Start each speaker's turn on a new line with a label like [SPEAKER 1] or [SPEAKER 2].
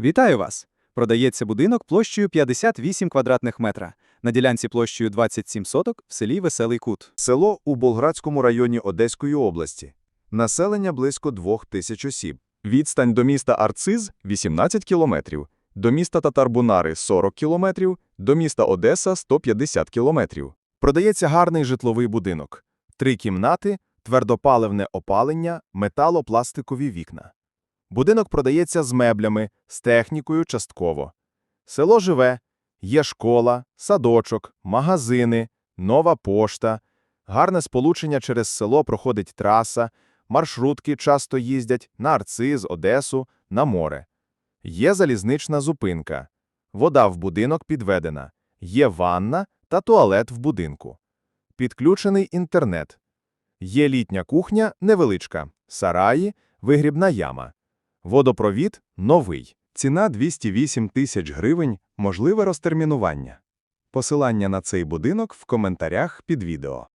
[SPEAKER 1] Вітаю вас! Продається будинок площею 58 квадратних метра на ділянці площею 27 соток в селі Веселий Кут.
[SPEAKER 2] Село у Болградському районі Одеської області. Населення близько двох тисяч осіб. Відстань до міста Арциз – 18 кілометрів, до міста Татарбунари – 40 кілометрів, до міста Одеса – 150 кілометрів. Продається гарний житловий будинок. Три кімнати, твердопаливне опалення, металопластикові вікна. Будинок продається з меблями, з технікою частково. Село живе, є школа, садочок, магазини, нова пошта, гарне сполучення через село проходить траса, маршрутки часто їздять на Арциз, Одесу, на море. Є залізнична зупинка. Вода в будинок підведена. Є ванна та туалет в будинку. Підключений інтернет. Є літня кухня невеличка, сараї, вигрібна яма. Водопровід новий. Ціна 208 тисяч гривень, можливе розтермінування. Посилання на цей будинок в коментарях під відео.